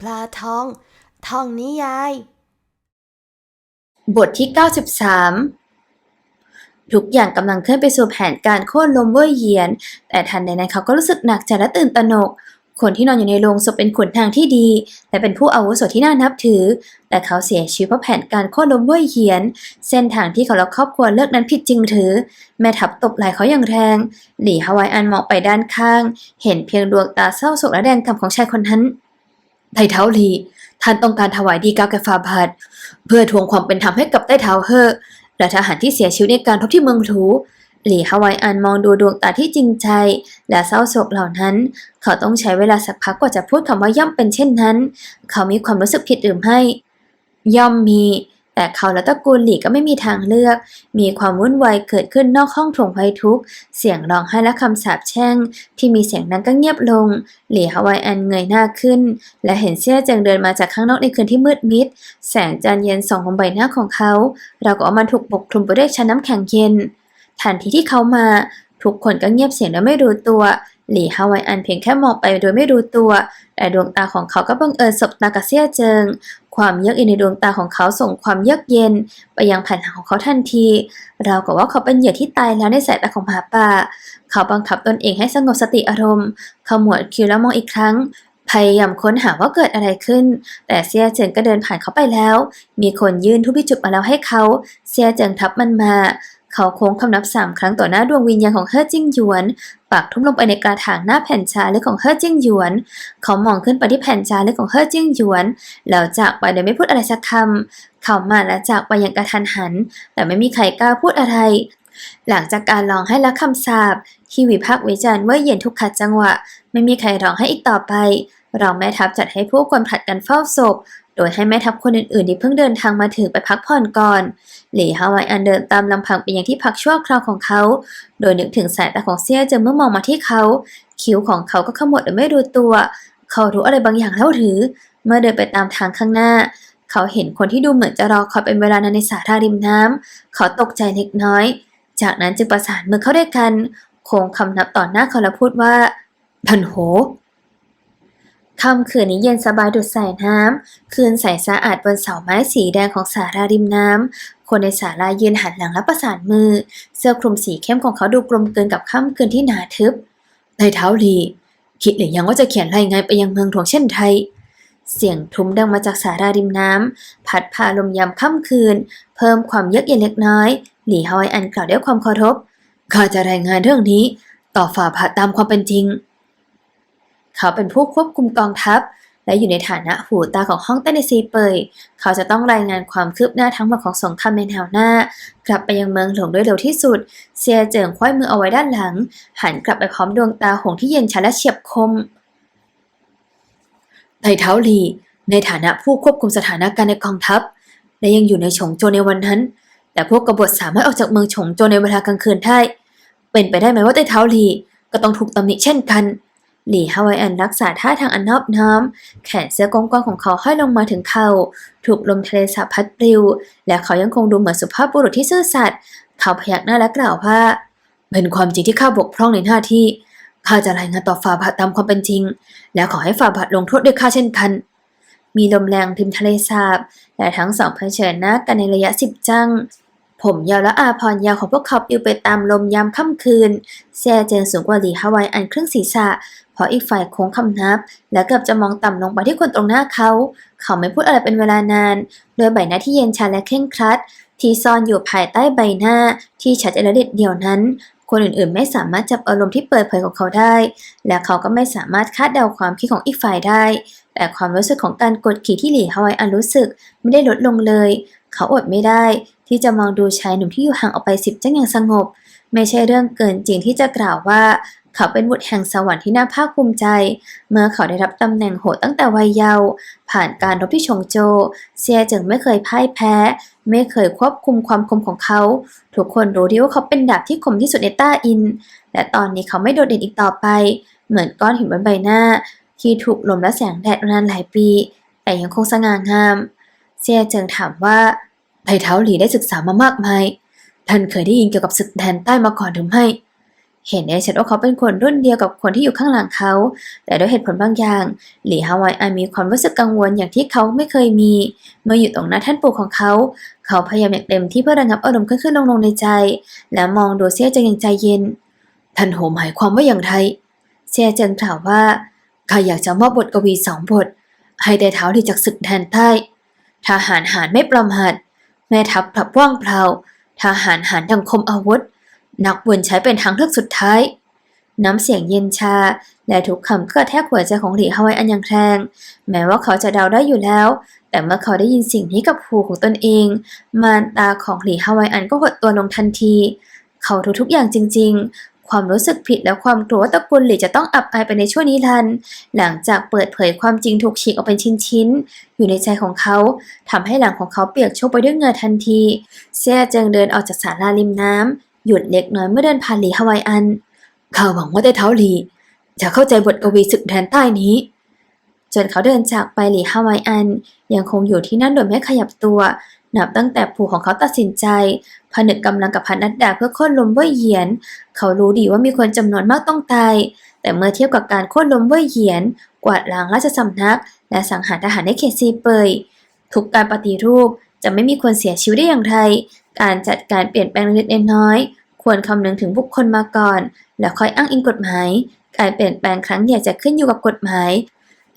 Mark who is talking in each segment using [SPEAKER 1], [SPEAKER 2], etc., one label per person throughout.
[SPEAKER 1] ปลาทอง ทองนิยาย
[SPEAKER 2] บทที่ 93 ทุกอย่างกำลังเคลื่อนไปสู่แผนการโค่นล้มเว่ยเหยียน แต่ทันใดนั้นเขาก็รู้สึกหนักใจและตื่นตระหนก คนที่นอนอยู่ในโรงศพเป็นขุนนางที่ดี และเป็นผู้อาวุโสที่น่านับถือ แต่เขาเสียชีวิตเพราะแผนการโค่นล้มเว่ยเหียน เส้นทางที่เขาและครอบครัวเลือกนั้นผิดจริงหรือ แม่ทัพตบไหล่เขาอย่างแรง หลี่ฮาวายอันมองไปด้านข้าง เห็นเพียงดวงตาเศร้าโศกและแดงกำของชายคนนั้นไต่เท้าหลีท่านต้องการถวายดีกาแก่ฟาบาทเพื่อทวงความเป็นธรรมให้กับใต้เท้าเฮอและทหารที่เสียชีวิตในการรบที่เมืองถู หลี่ฮาวายอันมองดูดวงตาที่จริงใจ และเศร้าโศกเหล่านั้น เขาต้องใช้เวลาสักพักกว่าจะพูดคำว่าย่อมเป็นเช่นนั้น เขามีความรู้สึกผิดหรือไม่ย่อมมี แต่เขาและตระกูลหลี่ก็ไม่มีทางเลือก มีความวุ่นวายเกิดขึ้นนอกห้องโถงไฟทุก เสียงร้องไห้และคำสาปแช่ง ที่มีเสียงนั้นก็เงียบลง หลี่ฮาวายอันเงยหน้าขึ้น และเห็นเสี่ยเจิงเดินมาจากข้างนอกในคืนที่มืดมิด แสงจันทร์เย็นส่องลงใบหน้าของเขา เราวกับว่ามันถูกปกคลุมไปด้วยชั้นน้ำแข็งเย็น ทันทีที่เขามา ทุกคนก็เงียบเสียงโดยไม่รู้ตัว หลี่ฮาวายอันเพียงแค่มองไปโดยไม่รู้ตัว แต่ดวงตาของเขาก็บังเอิญสบตากับเสี่ยเจิง ความเยือกเย็นในดวงตาของเขาส่งความเยือกเย็น ไปยังแผ่นหลังของเขาทันทีราวกับว่าเขาเป็นเหยื่อที่ตายแล้วในสายตาของหมาป่า เขาบังคับตนเองให้สงบสติอารมณ์ขมวดคิ้วแล้วมองอีกครั้งพยายามค้นหาว่าเกิดอะไรขึ้น แต่เซียเจิงก็เดินผ่านเขาไปแล้ว มีคนยื่นทุบพิจุดมาแล้วให้เขา เซียเจิงทับมันมา เขาโค้งคำนับสามครั้งต่อหน้าดวงวิญญาณของเฮอจิ้งหยวน ปากทุ่มลงไปในกระถางหน้าแผ่นชาเลึกของเฮอจิ้งหยวน เขามองขึ้นไปที่แผ่นชาเลึกของเฮอจิ้งหยวน แล้วจากไปโดยไม่พูดอะไรสักคำ เขามาและจากไปอย่างกระทันหัน แต่ไม่มีใครกล้าพูดอะไร หลังจากการร้องให้ละคำสาปที่วิพากษ์วิจารณ์ว่าเหย็นทุกขัดจังหวะ ไม่มีใครร้องให้อีกต่อไปเราแม่ทัพจัดให้ผู้คนผลัดกันเฝ้าศพ โดยให้แม่ทัพคนอื่นๆที่เพิ่งเดินทางมาถึงไปพักผ่อนก่อน หลี่ฮาวายอันเดินตามลำพังไปยังที่พักชั่วคราวของเขา โดยนึกถึงสายตาของเซียเจอเมื่อมองมาที่เขา คิ้วของเขาก็ขมวดโดยไม่รู้ตัว เขารู้อะไรบางอย่างแล้วหรือ เมื่อเดินไปตามทางข้างหน้า เขาเห็นคนที่ดูเหมือนจะรอคอยเป็นเวลานานในสาราริมน้ำเขาตกใจเล็กน้อย จากนั้นจึงประสานมือเข้าด้วยกัน คงคำนับต่อหน้าเขาแล้วพูดว่าท่านโห ค่ำคืนนี้เย็นสบายดุดสายน้ำ คืนใสสะอาดบนเสาไม้สีแดงของสาราริมน้ำ คนในศาลายืนหันหลังและประสานมือ เสื้อคลุมสีเข้มของเขาดูกลมเกลืนกับค่ำคืนที่หนาทึบในเท้าลีคิดหรือยังว่าจะเขียนรายงานไปยังเมืองหลวงเช่นไทย เสียงทุ้มดังมาจากสาราริมน้ำ พัดพาลมยามค่ำคืน เพิ่มความเยือกเย็นเล็กน้อย หลี่ฮอยอันกล่าวด้วยความเคารพข้าจะรายงานเรื่องนี้ ต่อฝ่าบาตามความเป็นจริง เขาเป็นผู้ควบคุมกองทัพ และอยู่ในฐานะหูตาของห้องเต้นในซีเปย เขาจะต้องรายงานความคืบหน้าทั้งหมดของสงครามในแนวหน้า กลับไปยังเมืองหลวงด้วยเร็วที่สุด เซียเจิงคว้ายมือเอาไว้ด้านหลัง หันกลับไปพร้อมดวงตาหงที่เย็นชาและเฉียบคมไตเท้าลีในฐานะผู้ควบคุมสถานการณ์ในกองทัพ และยังอยู่ในฉงโจวในวันนั้น แต่พวกกบฏสามารถออกจากเมืองฉงโจวในเวลากลางคืนได้ เป็นไปได้ไหมว่าไต้เท้าลีก็ต้องถูกตำหนิเช่นกัน หลี่ฮาวายอันรักษาท่าทางอันนอบน้อม แขนเสื้อกว้างของเขาห้อยลงมาถึงเข่าถูกลมทะเลสาบพัดปลิว และเขายังคงดูเหมือนสุภาพบุรุษที่ซื่อสัตย์เขาพยักหน้าและกล่าวว่า เป็นความจริงที่ข้าบกพร่องในหน้าที่ข้าจะรายงานต่อฝ่าบาทตามความเป็นจริง และขอให้ฝ่าบาทลงโทษด้วยข้าเช่นกัน มีลมแรงทิมทะเลสาบ และทั้งสองเผชิญหน้ากันในระยะสิบจัง ผมยาวและอาพรยาวของพวกเขาปลิวไปตามลมยามค่ำคืนแซ่เจิงสูงกว่าหลีฮาวายอันครึ่งศีรษะ เพราะอีกฝ่ายโค้งคำนับ และเกือบจะมองต่ำลงไปที่คนตรงหน้าเขา เขาไม่พูดอะไรเป็นเวลานาน โดยใบหน้าที่เย็นชาและเคร่งครัด ที่ซ่อนอยู่ภายใต้ใบหน้าที่ชัดเจนและเด็ดเดี่ยวนั้น คนอื่นๆ ไม่สามารถจับอารมณ์ที่เปิดเผยของเขาได้ และเขาก็ไม่สามารถคาดเดาความคิดของอีกฝ่ายได้ แต่ความรู้สึกของการกดขี่ที่หลีฮาวายอันรู้สึกไม่ได้ลดลงเลย เขาอดไม่ได้ ที่จะมองดูชายหนุ่มที่อยู่ห่างออกไปสิบจังอย่างสงบ ไม่ใช่เรื่องเกินจริงที่จะกล่าวว่า เขาเป็นบุตรแห่งสวรรค์ที่น่าภาคภูมิใจ เมื่อเขาได้รับตำแหน่งโหดตั้งแต่วัยเยาว์ผ่านการรบที่ชงโจ เซียเจิงไม่เคยพ่ายแพ้ ไม่เคยควบคุมความคมของเขา ทุกคนรู้ดีว่าเขาเป็นดาบที่คมที่สุดในต้าอิน และตอนนี้เขาไม่โดดเด่นอีกต่อไป เหมือนก้อนหินบนใบหน้า ที่ถูกลมและแสงแดดนานหลายปี แต่ยังคงสง่างาม เซียเจิงถามว่า ไทเท้าหลีได้ศึกษามามากมาย ท่านเคยได้ยินเกี่ยวกับศึกแดนใต้มาก่อนหรือไม่ เห็นได้ชัดว่าเขาเป็นคนรุ่นเดียวกับคนที่อยู่ข้างหลังเขา แต่ด้วยเหตุผลบางอย่าง หลี่ฮาวายอันมีความรู้สึกกังวลอย่างที่เขาไม่เคยมี เมื่ออยู่ตรงหน้าท่านปู่ของเขา เขาพยายามอย่างเต็มที่เพื่อระงับอารมณ์ขึ้นขึ้นลงลงในใจ และมองดูเซียจิงอย่างใจเย็น ท่านโหมหมายความว่าอย่างไรเซี่ยเจิงกล่าวว่าข้าอยากจะมอบบทกวีสองบท ให้ได้เท้าที่จากศึกแดนใต้ทหารหารไม่ประมาท แม่ทัพกลับว่างเปล่า ทหารหันดังคมอาวุธ นักบุญใช้เป็นทางเลือกสุดท้าย น้ำเสียงเย็นชา และทุกคำก็แทกหัวใจของหลีฮาวายอันยังแรง แม้ว่าเขาจะเดาได้อยู่แล้ว แต่เมื่อเขาได้ยินสิ่งนี้กับหูของตนเอง มารตาของหลีฮาวายอันก็หดตัวลงทันที เขารู้ทุกอย่างจริง ๆ ความรู้สึกผิดและความกลัวว่าตระกูลหลี่จะต้องอับอายไปในช่วงนิรันดร์หลังจากเปิดเผยความจริงถูกฉีกออกเป็นชิ้นๆ อยู่ในใจของเขาทำให้หลังของเขาเปียกโชกไปด้วยเหงื่อทันที เซี่ยเจิงเดินออกจากศาลาริมน้ำหยุดเล็กน้อยเมื่อเดินผ่านหลีฮาวายอัน เขาหวังว่าได้เท้าหลีจะเข้าใจบทกวีศึกแดนใต้นี้ จนเขาเดินจากไปหลีฮาวายอัน ยังคงอยู่ที่นั่นโดยไม่ขยับตัว นับตั้งแต่ปู่ของเขาตัดสินใจ ผนึกกำลังกับพันนัดดาเพื่อโค่นล้มเว่ยเหยียน เขารู้ดีว่ามีคนจำนวนมากต้องตาย แต่เมื่อเทียบกับการโค่นล้มเว่ยเหยียน กวาดล้างราชสำนัก และสังหารทหารในเขตซีเปย ทุกการปฏิรูปจะไม่มีคนเสียชีวิตได้อย่างไรการจัดการเปลี่ยนแปลงเล็กน้อย ควรคำนึงถึงบุคคลมาก่อน แล้วค่อยอ้างอิงกฎหมาย การเปลี่ยนแปลงครั้งใหญ่จะขึ้นอยู่กับกฎหมาย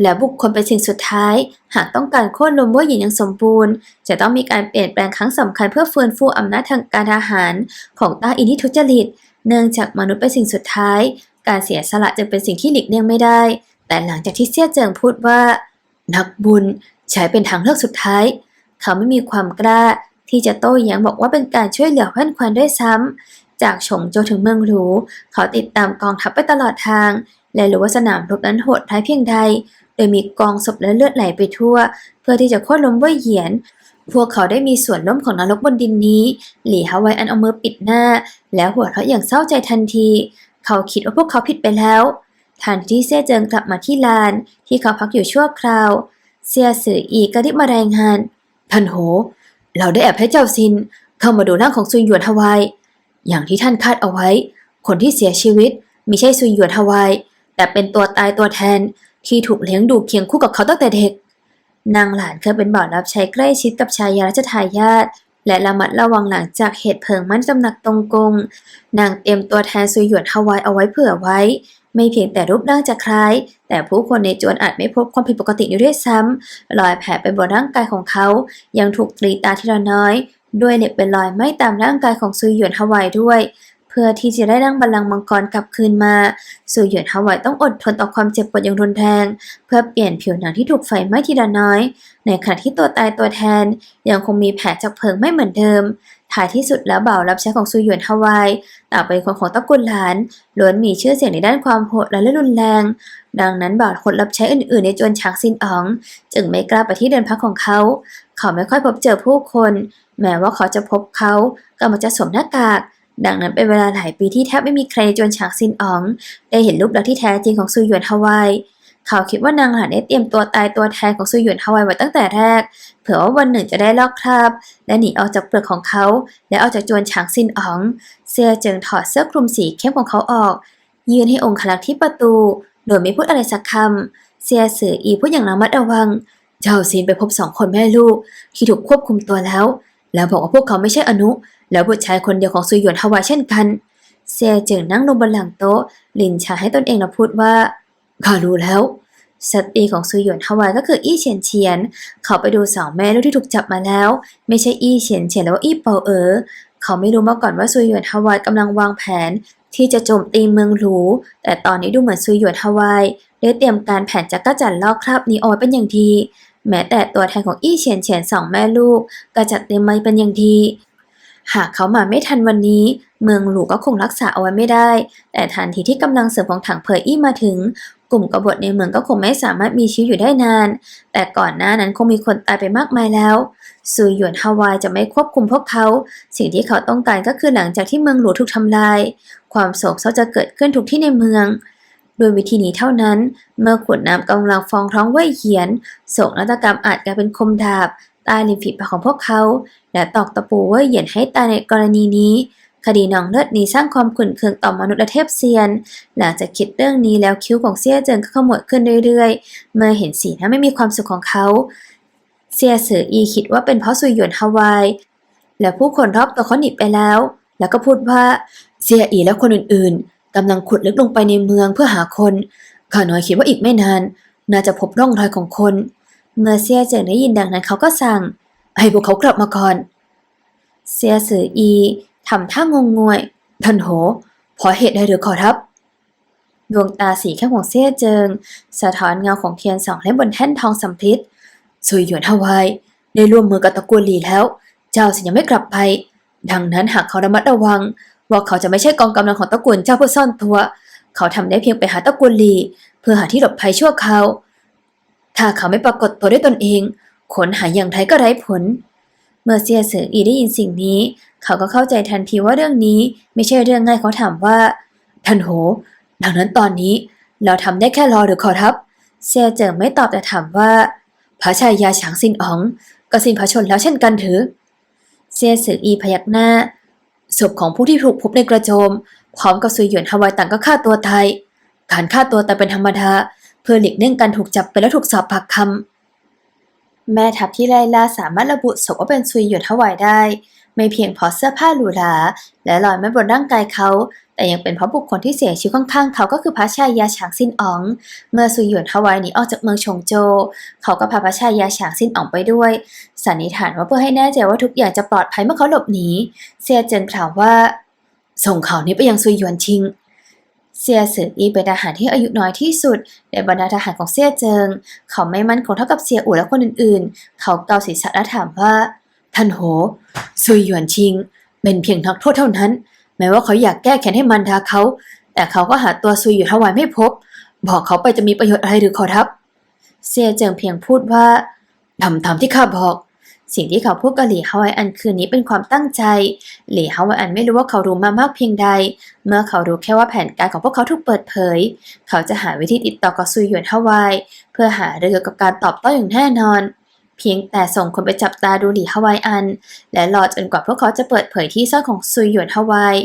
[SPEAKER 2] และบุคคลเป็นสิ่งสุดท้าย หากต้องการโค่นล้มว่ยหยินอย่างสมบูรณ์ จะต้องมีการเปลี่ยนแปลงครั้งสำคัญเพื่อฟื้นฟูอำนาจทางการทหาร ของต้าอินที่ทุจริต เนื่องจากมนุษย์เป็นสิ่งสุดท้าย การเสียสละจึงเป็นสิ่งที่หลีกเลี่ยงไม่ได้ แต่หลังจากที่เซี่ยเจิงพูดว่า นักบุญใช้เป็นทางเลือกสุดท้าย เขาไม่มีความกล้าที่จะโต้แย้งบอกว่าเป็นการช่วยเหลือแว่อนควันด้วยซ้ำจากฉงโจถึงเมืองหรูเขาติดตามกองทัพไปตลอดทาง และรู้ว่าสนามรบนั้นโหดร้ายเพียงใด ดยมีกองศพและเลือดไหลไปทั่ว เพื่อที่จะโค่นล้มว่ยเหยียน พวกเขาได้มีส่วนล้มของนรกบนดินนี้ หลี่ฮาวายอันเอามือปิดหน้า แล้วหัวเราะอย่างเศร้าใจทันที เขาคิดว่าพวกเขาผิดไปแล้วทันที่เซี่ยเจิงกลับมาที่ลาน ที่เขาพักอยู่ชั่วคราว เซียสืออีก็รีบมารายงานท่านโห เราได้แอบให้เจ้าซิน เข้ามาดูร่างของซุนหยวนฮาวาย อย่างที่ท่านคาดเอาไว้ คนที่เสียชีวิตมิใช่ซุนหยวนฮาวาย แต่เป็นตัวตายตัวแทน ที่ถูกเลี้ยงดูเคียงคู่กับเขาตั้งแต่เด็ก นางหลานเคยเป็นบ่าวรับใช้ใกล้ชิดกับชายารัชทายาทและระมัดระวังหลังจากเหตุเพลิงไหม้ตำหนักตรงกง นางเตรียมตัวแทนซุยหยวนฮาวายเอาไว้เผื่อไว้ ไม่เพียงแต่รูปร่างจะคล้าย แต่ผู้คนในจวนอาจไม่พบความผิดปกติอยู่ด้วยซ้ำรอยแผลเป็นบนร่างกายของเขา ยังถูกตรีตาทีละน้อย ด้วยเน็บเป็นรอยไหม้ตามร่างกายของซุยหยวนฮาวายด้วย เพื่อที่จะได้นั่งบัลลังก์มังกรกลับคืนมาซุยหยวนฮาวายต้องอดทนต่อความเจ็บปวดอย่างรุนแรง เพื่อเปลี่ยนผิวหนังที่ถูกไฟไหม้ทีละน้อย ในขณะที่ตัวตายตัวแทน ยังคงมีแผลจากเพลิงไม่เหมือนเดิม ท้ายที่สุดแล้วบ่าวรับใช้ของซุยหยวนฮาวายต่างเป็นคนของตระกูลหลาน ล้วนมีชื่อเสียงในด้านความโหดและรุนแรง ดังนั้นบ่าวคนรับใช้อื่นๆ ในจวนฉางซินอ๋อง จึงไม่กล้าไปที่เดินพักของเขา เขาไม่ค่อยพบเจอผู้คน แม้ว่าเขาจะพบเขาก็มักจะสวมหน้ากาก ดังนั้นเป็นเวลาหลายปีที่แทบไม่มีใครจวนฉางซินอ๋อง ได้เห็นรูปลักษณ์ที่แท้จริงของซุยหยวนฮาวายเขาคิดว่านางหลานได้เตรียมตัวตายตัวแทนของซุยหยวนฮาวายไว้ตั้งแต่แรก เผื่อว่าวันหนึ่งจะได้ลอกคราบ และหนีออกจากเปลือกของเขา และออกจากจวนฉางซินอ๋อง เสื้อจึงถอดเสื้อคลุมสีเข้มของเขาออก ยืนให้องค์ขลักษ์ที่ประตู โดยไม่พูดอะไรสักคำเซียสืออีพูดอย่างระมัดระวัง เจ้าซินไปพบสองคนแม่ลูก ที่ถูกควบคุมตัวแล้ว แล้วบอกว่าพวกเขาไม่ใช่อนุ แล้วบุตรชายคนเดียวของซุยหยวนฮาวายเช่นกัน เซียจึงนั่งลงบนหลังโต๊ะ ลินชาให้ตนเองแล้วพูดว่าข้ารู้แล้วสตรีของซุยหยวนฮาวายก็คืออี้เฉียนเฉียน เขาไปดูสองแม่ลูกที่ถูกจับมาแล้ว ไม่ใช่อี้เฉียนเฉียนแล้วว่าอี้เปาเอ๋อเขาไม่รู้มาก่อนว่าซุยหยวนฮาวายกำลังวางแผน ที่จะโจมตีเมืองหรูแต่ตอนนี้ดูเหมือนซุยหยวนฮาวายได้เตรียมการแผนจักรจันทร์ลอกคราบนี้เอาไว้เป็นอย่างดี แม้แต่ตัวแทนของอี้เฉียนเฉียนสองแม่ลูกก็จัดเตรียมมาเป็นอย่างดี หากเขามาไม่ทันวันนี้ เมืองหลวงก็คงรักษาเอาไว้ไม่ได้ แต่ทันทีที่กำลังเสริมของถังเผยอี้มาถึง กลุ่มกบฏในเมืองก็คงไม่สามารถมีชีวิตอยู่ได้นาน แต่ก่อนหน้านั้นคงมีคนตายไปมากมายแล้วซุยหยวนฮาวายจะไม่ควบคุมพวกเขา สิ่งที่เขาต้องการก็คือหลังจากที่เมืองหลวงถูกทำลาย ความโศกเศร้าจะเกิดขึ้นทุกที่ในเมืองโดยวิธีนี้เท่านั้น เมื่อขุนน้ำกำลังฟองท้องเว่ยเหยียนโศกนาฏกรรมอาจกลายเป็นคมดาบ ใต้ริมฝีปากของพวกเขา และตอกตะปูเว่ยเหยียนให้ตายในกรณีนี้ คดีนองเลือดนี้สร้างความขุ่นเคืองต่อมนุษย์และเทพเซียน หลังจากคิดเรื่องนี้แล้วคิ้วของเซี่ยเจิงก็ขมวดขึ้นเรื่อยๆ เมื่อเห็นสีหน้าไม่มีความสุขของเขา เซียเสืออีคิดว่าเป็นเพราะซุยหยวนฮาวาย และผู้คนรอบตัวเขาหนีไปแล้ว แล้วก็พูดว่าเซียอีและคนอื่นๆกำลังขุดลึกลงไปในเมืองเพื่อหาคนข้าน้อยคิดว่าอีกไม่นาน น่าจะพบร่องรอยของคน เมื่อเซียเจิงได้ยินดังนั้นเขาก็สั่ง ให้พวกเขากลับมาก่อน เซียสืออีทำท่างงงวย ท่านโหพอเหตุใดหรือขอรับ ดวงตาสีเข้มของเซียเจิง สะท้อนเงาของเทียนสองเล่มบนแท่นทองสำริดซุยหยวนฮาวายได้ร่วมมือกับตะกูลหลีแล้ว เจ้าสิยังไม่กลับไป ดังนั้นหากเขาระมัดระวัง ว่าเขาจะไม่ใช่กองกำลังของตะกูลเจ้าเพื่อซ่อนตัว เขาทำได้เพียงไปหาตะกูลหลี เพื่อหาที่หลบภัยชั่วคราว ถ้าเขาไม่ปรากฏตัวด้วยตนเองค้นหาอย่างไรก็ไร้ผล เมื่อเซียเสืออีได้ยินสิ่งนี้ เขาก็เข้าใจทันทีว่าเรื่องนี้ไม่ใช่เรื่องง่ายเขาถามว่า ท่านโห ดังนั้นตอนนี้เราทำได้แค่รอหรือขอรับ เซียเจิงไม่ตอบแต่ถามว่า พระชายาฉางซินอ๋องก็สิ้นพระชนแล้วเช่นกันถือ เซียสืออีพยักหน้าศพของผู้ที่ถูกพบในกระโจม พร้อมกับซุยหยวนฮาวายต่างก็ฆ่าตัวตายการฆ่าตัวตายเป็นธรรมดา พื่อหลีกเลี่ยงการถูกจับไปและถูกสอบปากคำแม่ทัพที่ไล่ล่าสามารถระบุศพว่าเป็นซุยหยวนฮาวายได้ ไม่เพียงเพราะเสื้อผ้าหรูหราและรอยแม่บนร่างกายเขา แต่ยังเป็นเพราะบุคคลที่เสียชีวิตข้างๆเขาก็คือพระชายาฉางซินอ๋อง เมื่อซุยหยวนฮาวายหนีออกจากเมืองชงโจ เขาก็พาพระชายาฉางซินอ๋องไปด้วย สันนิษฐานว่าเพื่อให้แน่ใจว่าทุกอย่างจะปลอดภัยเมื่อเขาหลบหนีเซียเจินกล่าวว่าส่งข่าวนี้ไปยังซุยหยวนชิง เซียสืออีเป็นทหารที่อายุน้อยที่สุด ในบรรดาทหารของเซียเจิง เขาไม่มั่นคงเท่ากับเซียอู่และคนอื่นๆ เขาเกาศีรษะและถามว่า ท่านโหซุยหยวนชิง เป็นเพียงนักโทษเท่านั้น แม้ว่าเขาอยากแก้แค้นให้มันดาเขา แต่เขาก็หาตัวซุยหยวนฮาวายไม่พบ บอกเขาไปจะมีประโยชน์อะไรหรือขอรับ เซียเจิงเพียงพูดว่าทำตามที่ข้าบอก สิ่งที่เขาพูดกับหลี่ฮาวายอันคืนนี้เป็นความตั้งใจ หลี่ฮาวายอันไม่รู้ว่าเขารู้มามากเพียงใด เมื่อเขารู้แค่ว่าแผนการของพวกเขาถูกเปิดเผย เขาจะหาวิธีติดต่อกับซุยหยวนฮาวาย เพื่อหาเรื่องเกี่ยวกับการตอบโต้อย่างแน่นอน เพียงแต่ส่งคนไปจับตาดูหลี่ฮาวายอัน และรอจนกว่าพวกเขาจะเปิดเผยที่ซ่อนของซุยหยวนฮาวาย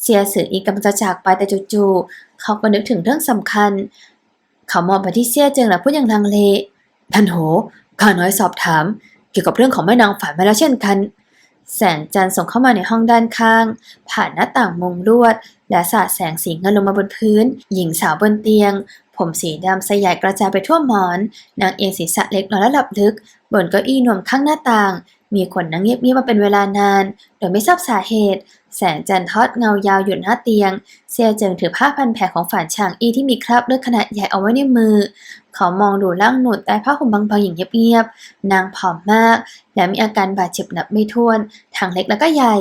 [SPEAKER 2] เซียสืออีกกำลังจะจากไปแต่จู่ๆเขาก็นึกถึงเรื่องสำคัญ เขามองไปที่เซียเจิงและพูดอย่างลังเลท่านโหข้าน้อยสอบถาม เกี่ยวกับเรื่องของแม่นางฝันมาแล้วเช่นกัน แสงจันทร์ส่องเข้ามาในห้องด้านข้าง ผ่านหน้าต่างมุงลวด และสาดแสงสีเงินลงมาบนพื้น หญิงสาวบนเตียง ผมสีดำสยายกระจายไปทั่วหมอน นางเอียงศีรษะเล็กน้อยและหลับลึก บนเก้าอี้นวมข้างหน้าต่าง มีคนนั่งเงียบๆมาเป็นเวลานาน โดยไม่ทราบสาเหตุ แสงจันทร์ทอดเงายาวอยู่หน้าเตียง เซียเจิงถือผ้าพันแผลของฝานฉางอีที่มีคราบเลือดขนาดใหญ่เอาไว้ในมือ เขามองดูร่างหนุดใต้ผ้าห่มบางๆอย่างเงียบๆ นางผอมมาก และมีอาการบาดเจ็บนับไม่ถ้วน ทั้งเล็กและก็ใหญ่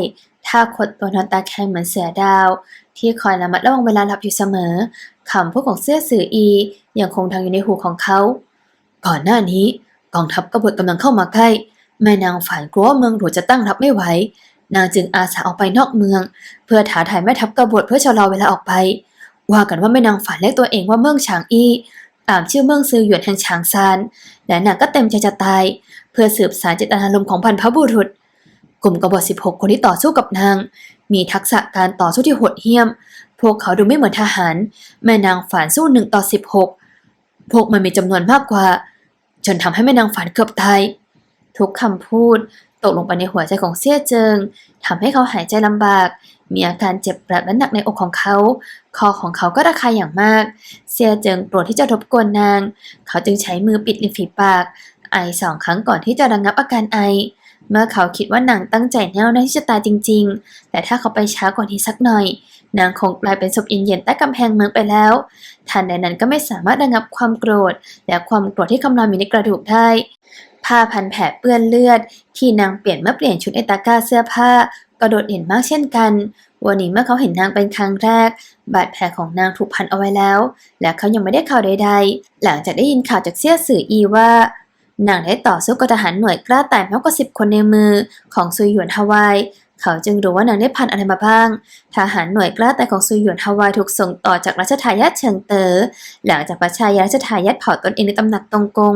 [SPEAKER 2] ท่าขดตัวนอนตาแข็งเหมือนเสือดาว ที่คอยระมัดระวังเวลาหลับอยู่เสมอคำพูดของเสื้อสืออียังคงดังอยู่ในหูของเขา ก่อนหน้านี้กองทัพกบฏกำลังเข้ามาใกล้ แม่นางฝันกลัวเมืองหลวงจะตั้งรับไม่ไหว นางจึงอาสาออกไปนอกเมือง เพื่อท้าทายแม่ทัพกบฏเพื่อชะลอเวลาออกไป ว่ากันว่าแม่นางฝันเรียกตัวเองว่าเมืองฉางอี้ ตามชื่อเมืองซือหยวนแห่งฉางซานและนางก็เต็มใจจะตาย เพื่อสืบสานเจตนารมณ์ของพันพบุรุษ กลุ่มกบฏ16 คนที่ต่อสู้กับนาง มีทักษะการต่อสู้ที่โหดเหี้ยม พวกเขาดูไม่เหมือนทหาร แม่นางฝานสู้หนึ่งต่อ 16 พวกมันมีจำนวนมากกว่า จนทำให้แม่นางฝานเกือบตาย ทุกคำพูด ตกลงไปในหัวใจของเซี่ยเจิงทำให้เขาหายใจลำบาก มีอาการเจ็บปวดและหนักในอกของเขา คอของเขาก็ระคายอย่างมาก เซียเจิงโกรธที่จะรบกวนนาง เขาจึงใช้มือปิดริมฝีปาก ไอสองครั้งก่อนที่จะระงับอาการไอ เมื่อเขาคิดว่านางตั้งใจแน่วแน่ที่จะตายจริง ๆ แต่ถ้าเขาไปช้ากว่านี้สักหน่อย นางคงกลายเป็นศพเย็นๆใต้กำแพงเมืองไปแล้วทันใดนั้นก็ไม่สามารถระงับความโกรธ และความโกรธที่กำลังมีในกระดูกได้ ผ้าพันแผลเปื้อนเลือด ที่นางเปลี่ยนเมื่อเปลี่ยนชุดในตะกร้าเสื้อผ้า ก็โดดเด่นมากเช่นกัน วันนี้เมื่อเขาเห็นนางเป็นครั้งแรก บาดแผลของนางถูกพันเอาไว้แล้ว และเขายังไม่ได้ข่าวใด ๆ หลังจากได้ยินข่าวจากเสี่ยสื่ออีว่านางได้ต่อสู้กับทหารหน่วยกล้าตายมากกว่าสิบคนในมือของซุยหยวนฮาวาย เขาจึงรู้ว่านางได้ผ่านอะไรมาบ้าง ทหารหน่วยกล้าแต่ของซุยหยวนฮาวายถูกส่งต่อจากรัชทายาทเฉิงเตอ๋อหลังจากพระชายารัชทายาทเผาตนเองในตำหนักตงกง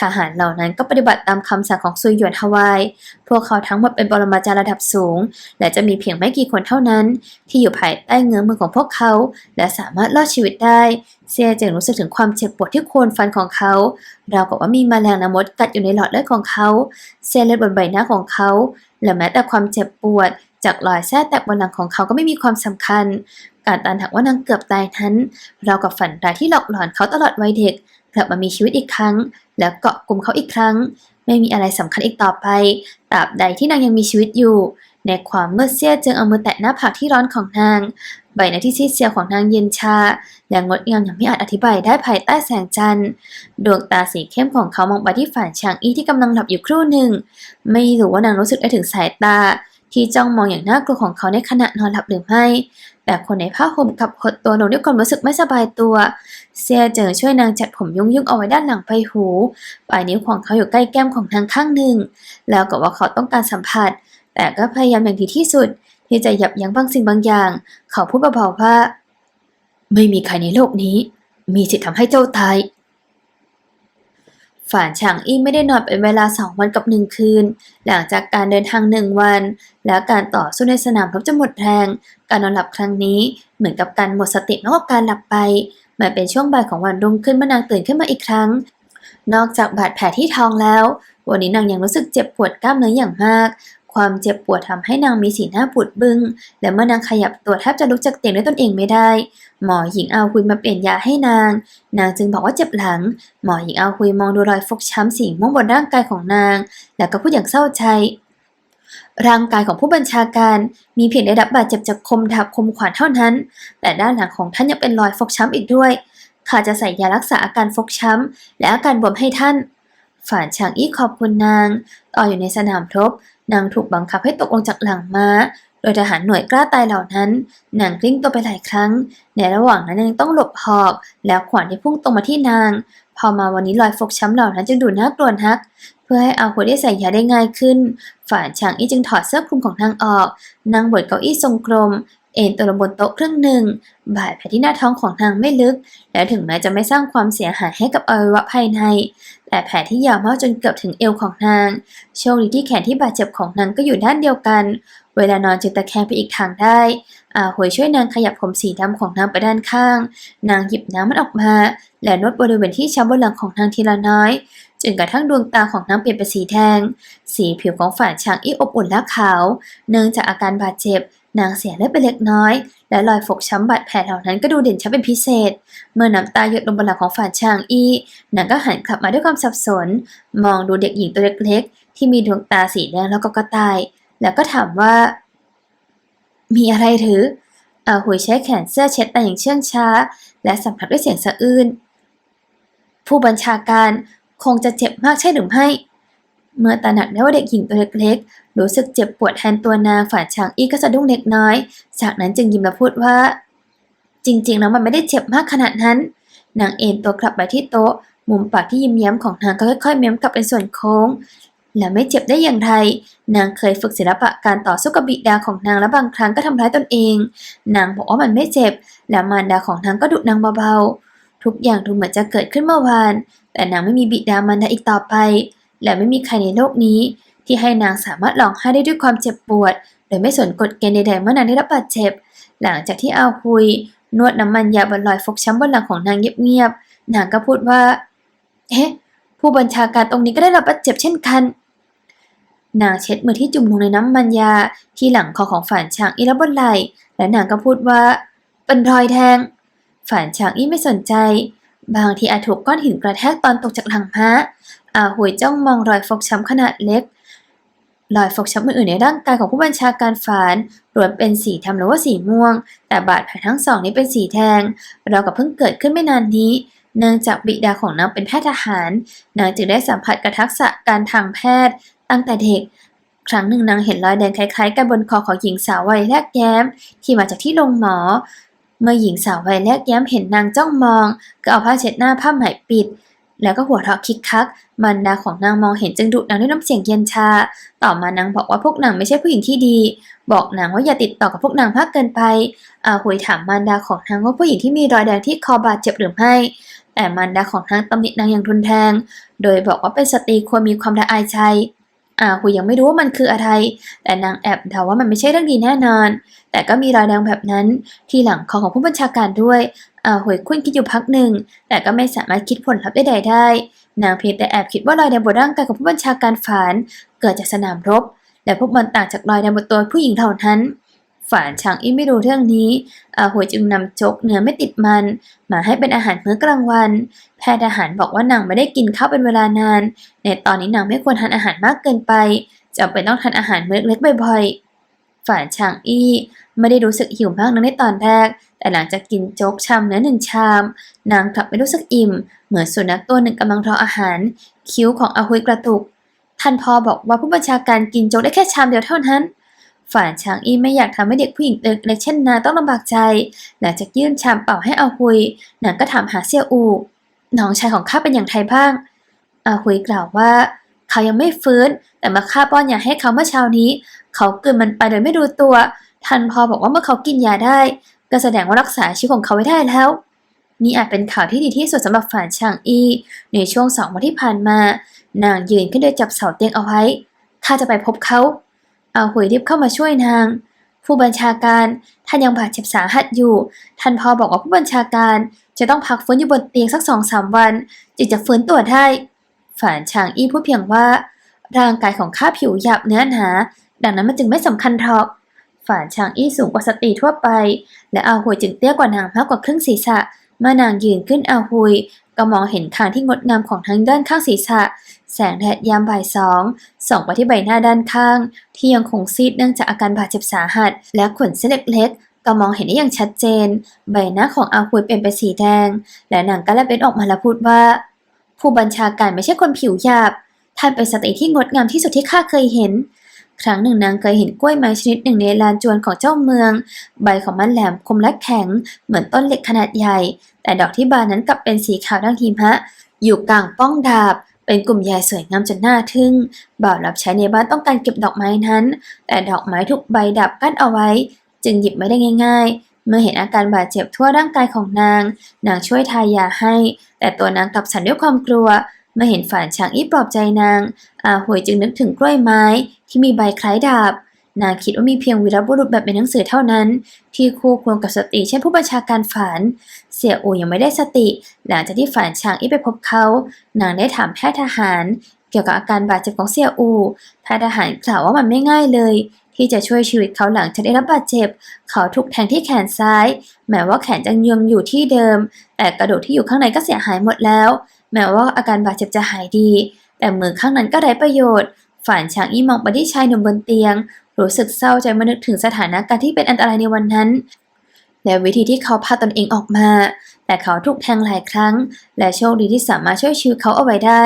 [SPEAKER 2] ทหารเหล่านั้นก็ปฏิบัติตามคำสั่งของซุยหยวนฮาวาย พวกเขาทั้งหมดเป็นปรมาจารย์ระดับสูง และจะมีเพียงไม่กี่คนเท่านั้น ที่อยู่ภายใต้เงื้อมือของพวกเขา และสามารถรอดชีวิตได้ เซียเจิงรู้สึกถึงความเจ็บปวดที่โคนฟันของเขาเราวกับว่ามีแมลงนมดกัดอยู่ในหลอดเลือดของเขา เส้นเลือดบนใบหน้าของเขา และแม้แต่ความเจ็บปวด จากรอยแส้แตกบนหลังของเขาก็ไม่มีความสำคัญ การตันหักว่านางเกือบตายนั้นเรากับฝันร้ายที่หลอกหลอนเขาตลอดวัยเด็กกลับมามีชีวิตอีกครั้ง และเกาะกลุ่มเขาอีกครั้ง ไม่มีอะไรสำคัญอีกต่อไปตราบใดที่นางยังมีชีวิตอยู่ ในความเมืดเสี้ยจึงเอามือแตะหน้าผากที่ร้อนของนาง ใบหน้าที่ซีดเซียวของนางเย็นชาและงดงามอย่างไม่อาจอธิบายได้ภายใต้แสงจันทร์ ดวงตาสีเข้มของเขามองไปที่ฝ่านชางอี้ที่กำลังหลับอยู่ครู่หนึ่ง ไม่รู้ว่านางรู้สึกได้ถึงสายตา ที่จ้องมองอย่างน่ากลัวของเขาในขณะนอนหลับหรือไม่ แต่คนในผ้าห่มกับหดตัวลงด้วยความรู้สึกไม่สบายตัว เซียเจิงช่วยนางจัดผมยุ่งๆเอาไว้ด้านหลังใบหู ปลายนิ้วของเขาอยู่ใกล้แก้มของนางข้างหนึ่ง แล้วก็ว่าเขาต้องการสัมผัส แต่ก็พยายามอย่างดีที่สุด ที่จะยับยั้งบางสิ่งบางอย่าง เขาพูดเบาๆว่า ไม่มีใครในโลกนี้ มีสิทธิ์ทำให้เจ้าตายฝานฉางอี้ไม่ได้นอนเป็นเวลาสองวันกับหนึ่งคืน หลังจากการเดินทางหนึ่งวัน และการต่อสู้ในสนามรบจนหมดแรง การนอนหลับครั้งนี้เหมือนกับการหมดสติมากกว่าการหลับไปมันเป็นช่วงบ่ายของวันรุ่งขึ้นเมื่อนางตื่นขึ้นมาอีกครั้ง นอกจากบาดแผลที่ท้องแล้ว วันนี้นางยังรู้สึกเจ็บปวดกล้ามเนื้ออย่างมาก ความเจ็บปวดทำให้นางมีสีหน้าปูดบึง้ง และเมื่อนางขยับตัวแทบจะลุกจากเตียงด้วยตนเองไม่ได้ หมอหญิงอาฮุยมาเปลี่ยนยาให้นาง นางจึงบอกว่าเจ็บหลัง หมอหญิงอาฮุยมองดูรอยฟกช้ำสีม่วงบนร่างกายของนาง แล้วก็พูดอย่างเศร้าใจร่างกายของผู้บัญชาการมีเพียงได้รับบาดเจ็บจากคมดาบคมขวานเท่านั้น แต่ด้านหลังของท่านยังเป็นรอยฟกช้ำอีกด้วย ข้าจะใส่ยารักษาอาการฟกช้ำ และอาการบวมให้ท่าน ฝ่านฉางอี้ขอบคุณนางตออยู่ในสนามรบ นางถูกบังคับให้ตกลงจากหลังม้า โดยทหารหน่วยกล้าตายเหล่านั้น นางกลิ้งตัวไปหลายครั้ง ในระหว่างนั้นยังต้องหลบหอกแล้วขวานที่พุ่งตรงมาที่นาง พอมาวันนี้รอยฟกช้ำเหล่านั้นจึงดูน่ากลัวนัก เพื่อให้อาหัวได้ใส่ยาได้ง่ายขึ้น ฝ่านฉางอี้จึงถอดเสื้อคลุมของนางออก นางบดเก้าอี้ทรงกลม เอนตัวลงบนโต๊ะครึ่งหนึ่ง บาดแผลที่หน้าท้องของนางไม่ลึก และถึงแม้จะไม่สร้างความเสียหายให้กับอวัยวะภายใน แต่แผลที่ยาวมากจนเกือบถึงเอวของนาง โชคดีที่แขนที่บาดเจ็บของนางก็อยู่ด้านเดียวกัน เวลานอนจึงตะแคงไปอีกทางได้ อาหวยช่วยนางขยับผมสีดำของนางไปด้านข้าง นางหยิบน้ำมันออกมา และนวดบริเวณที่ช้ำบนหลังของนางทีละน้อยจนกระทั่งดวงตาของนางเปลี่ยนเป็นสีแดง สีผิวของฝ่าช้างอีอบอุ่นและขาว เนื่องจากอาการบาดเจ็บ นางเสียเลือดไปเล็กน้อย และรอยฟกช้ำบาดแผลเหล่านั้นก็ดูเด่นชัดเป็นพิเศษ เมื่อน้ำตาหยดลงบนหลังของฝ่าช้างอี้นางก็หันกลับมาด้วยความสับสน มองดูเด็กหญิงตัวเล็กๆ ที่มีดวงตาสีแดงแล้วก็กระต่าย แล้วก็ถามว่า มีอะไรหรืออาหุยใช้แขนเสื้อเช็ดตาอย่างเชื่องช้า และสัมผัสด้วยเสียงสะอื้นผู้บัญชาการคงจะเจ็บมากใช่หรือไม่ เมื่อตระหนักได้ว่าเด็กหญิงตัวเล็กๆ รู้สึกเจ็บปวดแทนตัวนางฝ่ายชางอี้ก็สะดุ้งเล็กน้อย จากนั้นจึงยิ้มและพูดว่า จริงๆ แล้วมันไม่ได้เจ็บมากขนาดนั้น นางเอ็นตัวกลับไปที่โต๊ะ มุมปากที่ยิ้มแย้มของนางก็ค่อยๆ เม้มกลับเป็นส่วนโค้ง และไม่เจ็บได้อย่างไร นางเคยฝึกศิลปะการต่อสู้กับบิดาของนางและบางครั้งก็ทำร้ายตนเอง นางบอกว่ามันไม่เจ็บ และมารดาของนางก็ดุนางเบาๆ ทุกอย่างดูเหมือนจะเกิดขึ้นเมื่อวาน แต่นางไม่มีบิดามารดาอีกต่อไป และไม่มีใครในโลกนี้ ที่ให้นางสามารถร้องไห้ได้ด้วยความเจ็บปวด โดยไม่สนกฎเกณฑ์ใดๆเมื่อนางได้รับบาดเจ็บ หลังจากที่อาฮุย นวดน้ำมันยาบนรอยฟกช้ำบนหลังของนางเงียบๆนางก็พูดว่าเอ๊ะผู้บัญชาการตรงนี้ก็ได้รับบาดเจ็บเช่นกันนางเช็ดมือที่จุ่มลงในน้ำมันยาที่หลังคอของฝ่านช้างอีและบนไหล่และนางก็พูดว่า เป็นรอยแทง ฝ่านช้างอีไม่สนใจ บางทีอาจถูกก้อนหินกระแทกตอนตกจากหลังม้า อาหวยจ้องมองรอยฟกช้ำขนาดเล็ก รอยฟกช้ำอื่นๆในร่างกายของผู้บัญชาการฝานล้วนเป็นสีดำหรือว่าสีม่วง แต่บาดแผลทั้งสองนี้เป็นสีแดงเรากับเพิ่งเกิดขึ้นไม่นานนี้เนื่องจากบิดาของนางเป็นแพทย์ทหาร นางจึงได้สัมผัสกับทักษะการทางแพทย์ ตั้งแต่เด็ก ครั้งหนึ่งนางเห็นรอยแดงคล้ายๆกันบนคอของหญิงสาววัยแรกแย้ม ที่มาจากที่โรงหมอ เมื่อหญิงสาววัยแรกแย้มเห็นนางจ้องมอง ก็เอาผ้าเช็ดหน้าผ้าไหมปิด แล้วก็หัวเราะคิกคักมันดาของนางมองเห็นจึงดุนางด้วยน้ำเสียงเย็นชา ต่อมานางบอกว่าพวกนางไม่ใช่ผู้หญิงที่ดี บอกนางว่าอย่าติดต่อกับพวกนางมากเกินไปอาหุยถามมารดาของนางว่าผู้หญิงที่มีรอยแดงที่คอบาดเจ็บหรือไม่ แต่มารดาของนางตำหนินางอย่างรุนแรง โดยบอกว่าเป็นสตรีควรมีความละอายใจ อาหุยยังไม่รู้ว่ามันคืออะไร แต่นางแอบเดาว่ามันไม่ใช่เรื่องดีแน่นอน แต่ก็มีรอยแดงแบบนั้นที่หลังคอของผู้บัญชาการด้วยอาหุยคุ้นคิดอยู่พักหนึ่ง แต่ก็ไม่สามารถคิดผลลัพธ์ใดๆได้ นางเพียงแต่แอบคิดว่ารอยแดงบนร่างกายของผู้บัญชาการฝาน เกิดจากสนามรบ และพวกมันต่างจากรอยแดงบนตัวผู้หญิงเท่านั้น ฝานฉางอี้ไม่รู้เรื่องนี้อาหวยจึงนำโจกเนื้อไม่ติดมัน มาให้เป็นอาหารมื้อกลางวัน แพทย์อาหารบอกว่านางไม่ได้กินข้าวเป็นเวลานาน ในตอนนี้นางไม่ควรทานอาหารมากเกินไปจำเป็นต้องทานอาหารมื้อเล็กบ่อยๆ ฝานฉางอี้ไม่ได้รู้สึกหิวมากนักในตอนแรก แต่หลังจากกินโจ๊กชามเนื้อหนึ่งชาม นางกลับไม่รู้สึกอิ่ม เหมือนสุนัขตัวหนึ่งกำลังรออาหาร คิ้วของอาหุยกระตุก ท่านพอบอกว่าผู้บัญชาการกินโจ๊กได้แค่ชามเดียวเท่านั้น ฝ่านช้างอี้ไม่อยากทำให้เด็กผู้หญิงเล็กเช่นนาต้องลำบากใจ หลังจากยื่นชามเป่าให้อาหุยนางก็ถามหาเสี่ยอูน้องชายของข้าเป็นอย่างไรบ้าง อาหุยกล่าวว่า เขายังไม่ฟื้น แต่มาฆ่าป้อนยาให้เขาเมื่อเช้านี้ เขากลืนมันไปโดยไม่รู้ตัวท่านพอบอกว่าเมื่อเขากินยาได้ ก็แสดงว่ารักษาชีวิตของเขาไว้ได้แล้วนี่อาจเป็นข่าวที่ดีที่สุดสำหรับฝ่านช่างอี้ในช่วงสองวันที่ผ่านมา นางยืนขึ้นโดยจับเสาเตียงเอาไว้ข้าจะไปพบเขา อาหุยรีบเข้ามาช่วยนาง ผู้บัญชาการท่านยังบาดเจ็บสาหัสอยู่ ท่านพอบอกว่าผู้บัญชาการจะต้องพักฟื้นอยู่บนเตียงสักสองสามวันจึงจะฟื้นตัวได้ฝานช่างอี้พูดเพียงว่าร่างกายของข้าผิวหยาบเนื้อหนา ดังนั้นมันจึงไม่สำคัญหรอกฝานช่างอี้สูงกว่าสตรีทั่วไป และอาหุยจึงเตี้ยกว่านางมากกว่าครึ่งศีรษะ เมื่อนางยืนขึ้นอาหุยก็มองเห็นคางที่งดงามของทั้งด้านข้างศีรษะ แสงแดดยามบ่ายสองส่องไปที่ใบหน้าด้านข้าง ที่ยังคงซีดเนื่องจากอาการบาดเจ็บสาหัส และขนเส้นเล็กๆ ก็มองเห็นได้อย่างชัดเจน ใบหน้าของอาหุยเป็นไปสีแดง และนางก็แลบเป็นออกมาและพูดว่า ผู้บัญชาการไม่ใช่คนผิวหยาบ ท่านเป็นสตรีที่งดงามที่สุดที่ข้าเคยเห็น ครั้งหนึ่งนางเคยเห็นกล้วยไม้ชนิดหนึ่งในลานจวนของเจ้าเมือง ใบของมันแหลมคมและแข็ง เหมือนต้นเหล็กขนาดใหญ่ แต่ดอกที่บานนั้นกลับเป็นสีขาวดังหิมะ อยู่กลางป้องดาบ เป็นกลุ่มใหญ่สวยงามจนน่าทึ่ง บ่าวรับใช้ในบ้านต้องการเก็บดอกไม้นั้น แต่ดอกไม้ถูกใบดับกั้นเอาไว้ จึงหยิบไม่ได้ง่าย ๆ เมื่อเห็นอาการบาดเจ็บทั่วร่างกายของนาง นางช่วยทายาให้ แต่ตัวนางกลับสั่นด้วยความกลัว เมื่อเห็นฝานช้างอี้ปลอบใจนาง อาหวยจึงนึกถึงกล้วยไม้ที่มีใบคล้ายดาบ นางคิดว่ามีเพียงวีรบุรุษแบบในหนังสือเท่านั้น ที่คู่ควรกับสตรีเช่นผู้บัญชาการฝานเสี่ยอูยังไม่ได้สติ หลังจากที่ฝานช้างอี้ไปพบเขา นางได้ถามแพทย์ทหาร เกี่ยวกับอาการบาดเจ็บของเสี่ยอู แพทย์ทหารกล่าวว่ามันไม่ง่ายเลย ที่จะช่วยชีวิตเขาหลังจากได้รับบาดเจ็บ เขาถูกแทงที่แขนซ้าย แม้ว่าแขนจะยังอยู่ที่เดิม แต่กระดูกที่อยู่ข้างในก็เสียหายหมดแล้ว แม้ว่าอาการบาดเจ็บจะหายดี แต่มือข้างนั้นก็ไร้ประโยชน์ฝ่านช้างอี้มองไปที่ชายหนุ่มบนเตียง รู้สึกเศร้าใจเมื่อนึกถึงสถานการณ์ที่เป็นอันตรายในวันนั้น และวิธีที่เขาพาตนเองออกมา แต่เขาถูกแทงหลายครั้ง และโชคดีที่สามารถช่วยชีวิตเขาเอาไว้ได้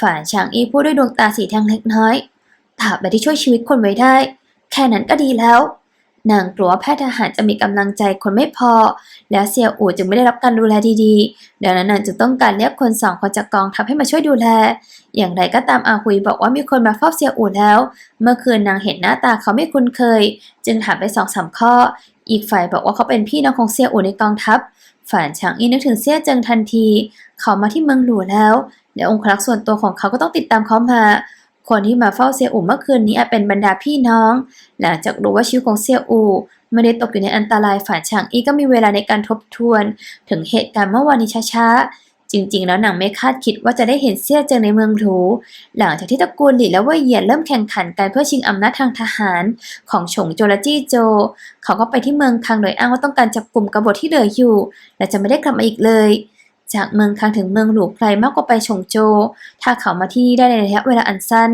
[SPEAKER 2] ฝ่านช้างอี้พูดด้วยดวงตาสีแดงเล็กน้อยตราบใดที่ช่วยชีวิตคนไว้ได้ แค่นั้นก็ดีแล้ว นางกลัวแพทย์ทหารจะมีกำลังใจคนไม่พอ แล้วเสี่ยอู่จึงไม่ได้รับการดูแลดีๆ ดังนั้นนางจึงต้องการเรียกคนสองคนจากกองทัพให้มาช่วยดูแล อย่างไรก็ตามอาหุยบอกว่ามีคนมาเฝ้าเสี่ยอู่แล้ว เมื่อคืนนางเห็นหน้าตาเขาไม่คุ้นเคย จึงถามไปสองสามข้อ อีกฝ่ายบอกว่าเขาเป็นพี่น้องของเสี่ยอู่ในกองทัพ ฝ่านฉางอี้นึกถึงเสี่ยเจิงทันที เขามาที่เมืองหลวแล้ว และองครักษ์ส่วนตัวของเขาก็ต้องติดตามเขามา คนที่มาเฝ้าเสี่ยอู่เมื่อคืนนี้อาจเป็นบรรดาพี่น้อง หลังจากรู้ว่าชีวิตของเสี่ยอู่ไม่ได้ตกอยู่ในอันตรายฝ่าฉางอีก็มีเวลาในการทบทวน ถึงเหตุการณ์เมื่อวานนี้ช้าๆ จริงๆ แล้วหนางไม่คาดคิดว่าจะได้เห็นเสี่ยเจิงในเมืองหรูหลังจากที่ตระกูลหลี่และว่ยเหยียนเริ่มแข่งขันกันเพื่อชิงอำนาจทางทหาร ของฉงโจและจี้โจ เขาก็ไปที่เมืองคังโดยอ้างว่าต้องการจับกลุ่มกบฏที่เหลืออยู่ และจะไม่ได้กลับมาอีกเลย จากเมืองคังถึงเมืองหลวงไกลมากกว่าไปฉงโจ ถ้าเขามาที่นี่ได้ในระยะเวลาอันสั้น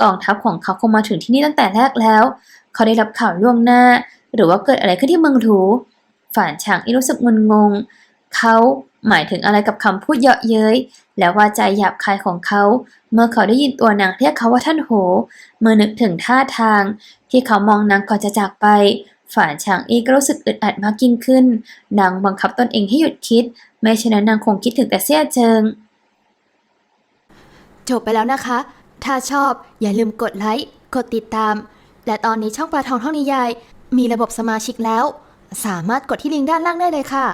[SPEAKER 2] กองทัพของเขาคงมาถึงที่นี่ตั้งแต่แรกแล้ว เขาได้รับข่าวล่วงหน้า หรือว่าเกิดอะไรขึ้นที่เมืองหรูฝ่านฉางอีรู้สึกงุนงง เขาหมายถึงอะไรกับคำพูดเยาะเย้ย และว่าใจหยาบคายของเขา เมื่อเขาได้ยินตัวนางเรียกเขาว่าท่านโห เมื่อนึกถึงท่าทาง ที่เขามองนางก่อนจะจากไป ฝ่านฉางอีก็รู้สึกอึดอัดมากยิ่งขึ้น นางบังคับตนเองให้หยุดคิด ไม่ฉะนนั้นนางคงคิดถึงแต่เสี้ยเจิง จบไปแล้วนะคะ ถ้าชอบอย่าลืมกดไลค์ กดติดตาม และตอนนี้ช่องปลาทองท่องนิยาย มีระบบสมาชิกแล้ว สามารถกดที่ลิงก์ด้านล่างได้เลยค่ะ